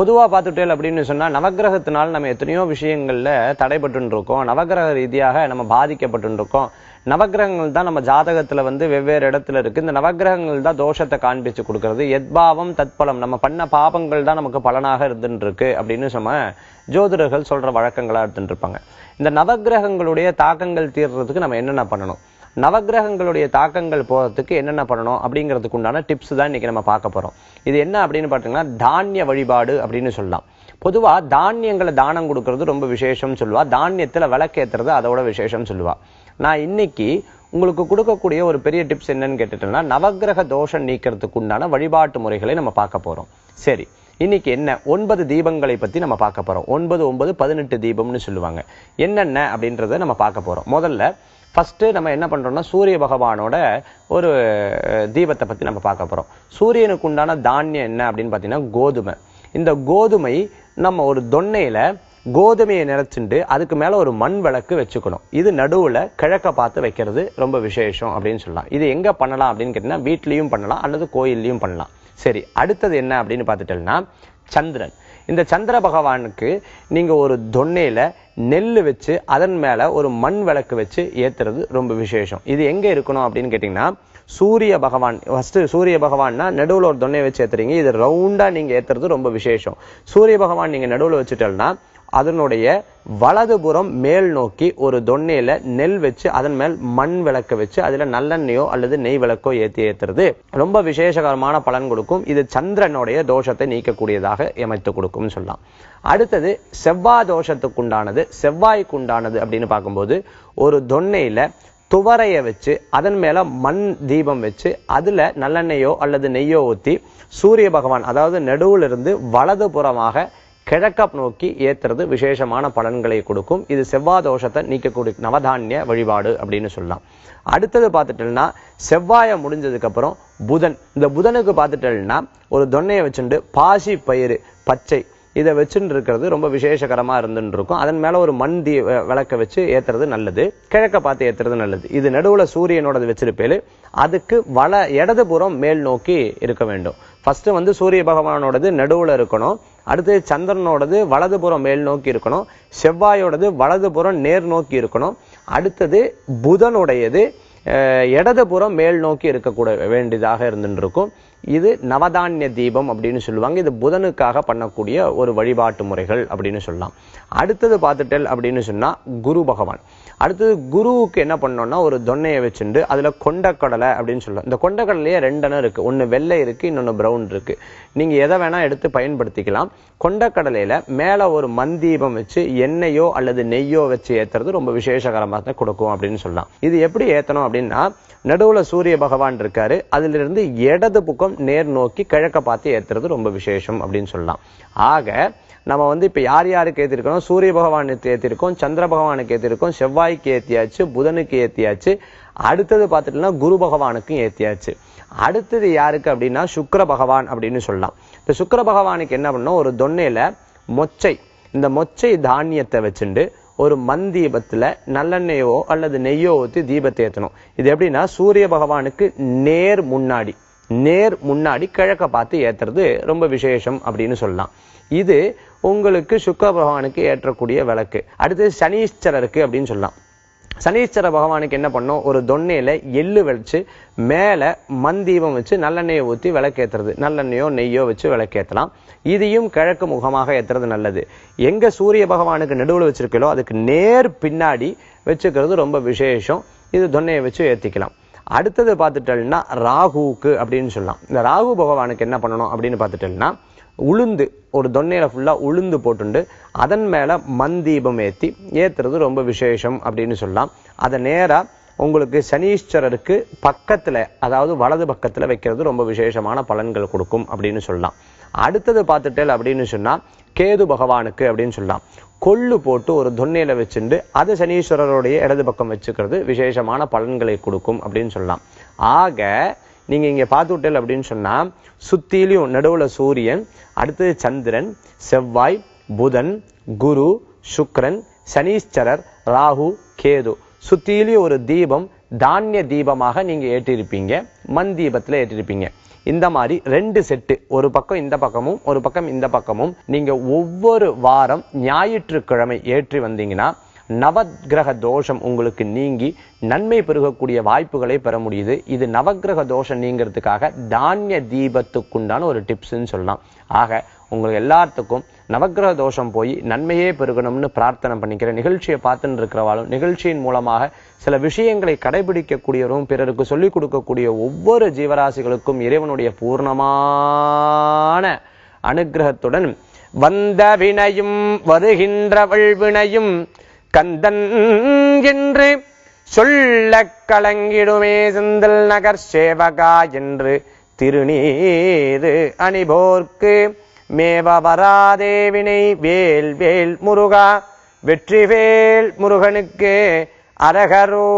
பொதுவாக பார்த்துட்டேல் அப்படின்னு சொன்னால் நவக்கிரகத்தினால் நம்ம எத்தனையோ விஷயங்களில் தடைபட்டுருக்கோம் இருக்கோம் நவக்கிரக ரீதியாக நம்ம பாதிக்கப்பட்டுருக்கோம் இருக்கோம் நவக்கிரகங்கள் தான் நம்ம ஜாதகத்தில் வந்து வெவ்வேறு இடத்துல இருக்குது இந்த நவக்கிரகங்கள் தான் தோஷத்தை காண்பிச்சு கொடுக்கறது. எத்பாவம் தத்பலம். நம்ம பண்ண பாபங்கள் தான் நமக்கு பலனாக இருந்துருக்கு அப்படின்னு நம்ம ஜோதிடர்கள் சொல்கிற வழக்கங்களாக இருந்துருப்பாங்க இந்த நவக்கிரகங்களுடைய தாக்கங்கள் தீர்றதுக்கு நம்ம என்னென்ன பண்ணணும்? நவக்கிரகங்களுடைய தாக்கங்கள் போகிறதுக்கு என்னென்ன பண்ணணும் அப்படிங்கிறதுக்கு உண்டான டிப்ஸ் தான் இன்னைக்கு நம்ம பார்க்க போகிறோம் இது என்ன அப்படின்னு பார்த்தீங்கன்னா தானிய வழிபாடு அப்படின்னு சொல்லலாம். பொதுவாக தானியங்களை தானம் கொடுக்கறது ரொம்ப விசேஷம்னு சொல்லுவா. தானியத்தில் விளக்கேற்றுறது அதோட விசேஷம்னு சொல்லுவா. நான் இன்னைக்கு உங்களுக்கு கொடுக்கக்கூடிய ஒரு பெரிய டிப்ஸ் என்னன்னு கேட்டுட்டேன்னா நவக்கிரக தோஷம் நீக்கிறதுக்கு உண்டான வழிபாட்டு முறைகளை நம்ம பார்க்க போகிறோம் சரி இன்னைக்கு என்ன? ஒன்பது தீபங்களை பற்றி நம்ம பார்க்க போகிறோம் ஒன்பது ஒன்பது பதினெட்டு தீபம்னு சொல்லுவாங்க. என்னென்ன அப்படின்றத நம்ம பார்க்க போகிறோம் முதல்ல ஃபஸ்ட்டு நம்ம என்ன பண்ணுறோம்னா சூரிய பகவானோட ஒரு தீபத்தை பற்றி நம்ம பார்க்க போகிறோம் சூரியனுக்கு உண்டான தானியம் என்ன அப்படின்னு பார்த்தீங்கன்னா கோதுமை. இந்த கோதுமை நம்ம ஒரு தொன்னையில் கோதுமையை நினைச்சுட்டு அதுக்கு மேலே ஒரு மண் விளக்கு வச்சுக்கணும். இது நடுவில் கிழக்க பார்த்து வைக்கிறது ரொம்ப விசேஷம் அப்படின்னு சொல்லலாம். இது எங்கே பண்ணலாம் அப்படின்னு கேட்டிங்கன்னா வீட்லேயும் பண்ணலாம் அல்லது கோயில்லையும் பண்ணலாம். சரி அடுத்தது என்ன அப்படின்னு பார்த்துட்டோம்னா சந்திரன். இந்த சந்திர பகவானுக்கு நீங்கள் ஒரு தொன்னையில் நெல் வச்சு அதன் மேல ஒரு மண் விளக்கு வச்சு ஏத்துறது ரொம்ப விசேஷம். இது எங்க இருக்கணும் அப்படின்னு கேட்டீங்கன்னா சூரிய பகவான் ஃபஸ்ட்டு சூரிய பகவான்னா நடுவுல ஒரு தொன்னையை வச்சு ஏத்துறீங்க. இது ரவுண்டா நீங்க ஏத்துறது ரொம்ப விசேஷம். சூரிய பகவான் நீங்க நடுவுல வச்சுட்டோம்னா அதனுடைய வலதுபுறம் மேல் நோக்கி ஒரு தொன்னையில நெல் வச்சு அதன் மேல் மண் விளக்க வச்சு அதுல நல்லெண்ணெயோ அல்லது நெய் விளக்கோ ஏற்றி ஏத்துறது. ரொம்ப விசேஷகரமான பலன் கொடுக்கும். இது சந்திரனுடைய தோஷத்தை நீக்கக்கூடியதாக அமைத்து கொடுக்கும்னு சொல்லலாம். அடுத்தது செவ்வாய் தோஷத்துக்குண்டானது செவ்வாய்க்குண்டானது அப்படின்னு பார்க்கும்போது ஒரு தொன்னையில துவரைய வச்சு அதன் மேல மண் தீபம் வச்சு அதுல நல்லெண்ணெயோ அல்லது நெய்யோ ஊத்தி சூரிய பகவான் அதாவது நடுவில் இருந்து வலது புறமாக கிழக்க நோக்கி ஏத்துறது விசேஷமான பலன்களை கொடுக்கும். இது செவ்வாய் தோஷத்தை நீக்கக்கூடிய நவதானிய வழிபாடு அப்படின்னு சொல்லலாம். அடுத்தது பார்த்துட்டோம்னா செவ்வாயை முடிஞ்சதுக்கப்புறம் புதன். இந்த புதனுக்கு பார்த்துட்டோம்னா ஒரு தொன்னையை வச்சுட்டு பாசி பயிறு பச்சை இதை வச்சுட்டு இருக்கிறது ரொம்ப விசேஷகரமாக இருந்துட்டு இருக்கும். அதன் மேலே ஒரு மண் தீ வ- விளக்க வச்சு ஏற்றுறது நல்லது. கிழக்க பார்த்து ஏத்துறது நல்லது. இது நடுவில் சூரியனோடது வச்சிருப்பேரு அதுக்கு வல இடதுபுறம் மேல் நோக்கி இருக்க வேண்டும். ஃபஸ்ட்டு வந்து சூரிய பகவானோடது நடுவில் இருக்கணும். அடுத்து சந்திரனோடது வலதுபுறம் மேல் நோக்கி இருக்கணும். செவ்வாயோடது வலதுபுறம் நேர் நோக்கி இருக்கணும். அடுத்தது புதனுடையது இடதுபுறம் மேல் நோக்கி இருக்கக்கூட வேண்டியதாக இருந்துட்டு இருக்கும். இது நவதானிய தீபம் அப்படின்னு சொல்லுவாங்க. இது புதனுக்காக பண்ணக்கூடிய ஒரு வழிபாட்டு முறைகள் அப்படின்னு சொல்லலாம். அடுத்தது பார்த்துட்டல் அப்படின்னு சொன்னால் குரு பகவான். அடுத்தது குருவுக்கு என்ன பண்ணோம்னா ஒரு தொன்னையை வச்சுண்டு அதில் கொண்டக்கடலை அப்படின்னு சொல்லலாம். இந்த கொண்டக்கடலையே ரெண்டெண்ணம் இருக்குது ஒன்று வெள்ளை இருக்குது இன்னொன்று ப்ரௌன் இருக்குது நீங்கள் எதை வேணால் எடுத்து பயன்படுத்திக்கலாம். கொண்டக்கடலையில் மேலே ஒரு மந்தீபம் வச்சு எண்ணெயோ அல்லது நெய்யோ வச்சு ஏத்துறது ரொம்ப விசேஷகரமாக தான் கொடுக்கும் அப்படின்னு சொல்லலாம். இது எப்படி ஏற்றணும் அப்படின்னா நடுவில் சூரிய பகவான் இருக்காரு. அதிலிருந்து இடது பக்கம் நேர் நோக்கி கிழக்க பார்த்து ஏத்துறது ரொம்ப விசேஷம் அப்படின்னு சொல்லலாம். ஆக நம்ம வந்து இப்போ யார் யாருக்கு ஏற்றிருக்கோம் சூரிய பகவானுக்கு ஏத்திருக்கோம் சந்திர பகவானுக்கு ஏத்திருக்கோம் செவ்வாய்க்கு ஏத்தியாச்சு புதனுக்கு ஏத்தியாச்சு அடுத்தது பார்த்துட்டோம்னா குரு பகவானுக்கும் ஏத்தியாச்சு. அடுத்தது யாருக்கு அப்படின்னா சுக்கர பகவான் அப்படின்னு சொல்லலாம். இந்த சுக்கர பகவானுக்கு என்ன பண்ணோம்? ஒரு தொன்னையில மொச்சை இந்த மொச்சை தானியத்தை வச்சுண்டு ஒரு மண் தீபத்துல நல்லெண்ணெயோ அல்லது நெய்யோ ஊற்றி தீபத்தை ஏத்தணும். இது எப்படின்னா சூரிய பகவானுக்கு நேர் முன்னாடி. நேர் முன்னாடி கிழக்க பார்த்து ஏத்துறது ரொம்ப விசேஷம் அப்படின்னு சொல்லலாம். இது உங்களுக்கு சுக்கர பகவானுக்கு ஏற்றக்கூடிய விளக்கு. அடுத்து சனீஸ்வரருக்கு அப்படின்னு சொல்லலாம். சனீஸ்வர பகவானுக்கு என்ன பண்ணோம்? ஒரு தொன்னையில் எள்ளு வச்சு மேலே மண் தீபம் வச்சு நல்லெண்ணெயை ஊற்றி விளக்கேத்துறது. நல்லெண்ணெயோ நெய்யோ வச்சு விளக்கேற்றலாம் இதையும் கிழக்கு முகமாக ஏத்துறது நல்லது. எங்கே சூரிய பகவானுக்கு நடுவில் வச்சிருக்கீங்களோ அதுக்கு நேர் பின்னாடி வச்சுக்கிறது ரொம்ப விசேஷம். இது தொன்னையை வச்சு ஏற்றிக்கலாம் அடுத்தது பார்த்துட்டோம்னா ராகுவுக்கு அப்படின்னு சொல்லலாம். இந்த ராகு பகவானுக்கு என்ன பண்ணணும் அப்படின்னு பார்த்துட்டோம்னா உளுந்து ஒரு தொன்னையில் ஃபுல்லாக உளுந்து போட்டுண்டு அதன் மேலே மண் தீபம் ஏற்றுறது ரொம்ப விசேஷம் அப்படின்னு சொல்லலாம். அதை நேராக உங்களுக்கு சனீஸ்வரருக்கு பக்கத்தில் அதாவது வலது பக்கத்தில் வைக்கிறது ரொம்ப விசேஷமான பலன்கள் கொடுக்கும் அப்படின்னு சொல்லலாம். அடுத்தது பார்த்துட்டேல் அப்படின்னு சொன்னால் கேது பகவானுக்கு அப்படின்னு சொல்லலாம் கொள்ளு போட்டு ஒரு தொன்னையில் வச்சுட்டு அது சனீஸ்வரருடைய இடது பக்கம் வச்சுக்கிறது விசேஷமான பலன்களை கொடுக்கும் அப்படின்னு சொல்லலாம் ஆக நீங்கள் இங்கே பார்த்து விட்டல் அப்படின்னு சொன்னால் சுத்திலையும் நடுவில் சூரியன் அடுத்தது சந்திரன் செவ்வாய் புதன் குரு சுக்ரன் சனீஸ்வரர் ராகு கேது. சுத்திலையும் ஒரு தீபம் தானிய தீபமாக நீங்கள் ஏற்றிருப்பீங்க மண் தீபத்தில் ஏற்றிருப்பீங்க. இந்த மாதிரி ரெண்டு செட்டு ஒரு பக்கம் இந்த பக்கமும் ஒரு பக்கம் இந்த பக்கமும். நீங்க ஒவ்வொரு வாரம் ஞாயிற்றுக்கிழமை ஏற்றி வந்தீங்கன்னா நவக்கிரக தோஷம் உங்களுக்கு நீங்கி நன்மை பெருகக்கூடிய வாய்ப்புகளை பெற முடியுது. இது நவக்கிரக தோஷம் நீங்கிறதுக்காக தானிய தீபத்துக்குண்டான ஒரு டிப்ஸ்ன்னு சொல்லலாம். ஆக உங்களுக்கு எல்லாத்துக்கும் நவக்கிரக தோஷம் போய் நன்மையே பெருகணும்னு பிரார்த்தனை பண்ணிக்கிற நிகழ்ச்சியை பார்த்துன்னு இருக்கிறவாலும் நிகழ்ச்சியின் மூலமாக சில விஷயங்களை கடைபிடிக்கக்கூடியவரும் பிறருக்கு சொல்லிக் கொடுக்கக்கூடிய ஒவ்வொரு ஜீவராசிகளுக்கும் இறைவனுடைய பூர்ணமான அனுகிரகத்துடன் வந்த வினையும் வருகின்றவள் வினையும் கந்தன் என்று சொல்ல கலங்கிடுமே செந்தல் நகர் சேவகா என்று திருநீரு அணிபோர்க்கு. மேவ வேல் வேல் முருகா வெற்றிவேல் முருகனுக்கு அரகரோகரா.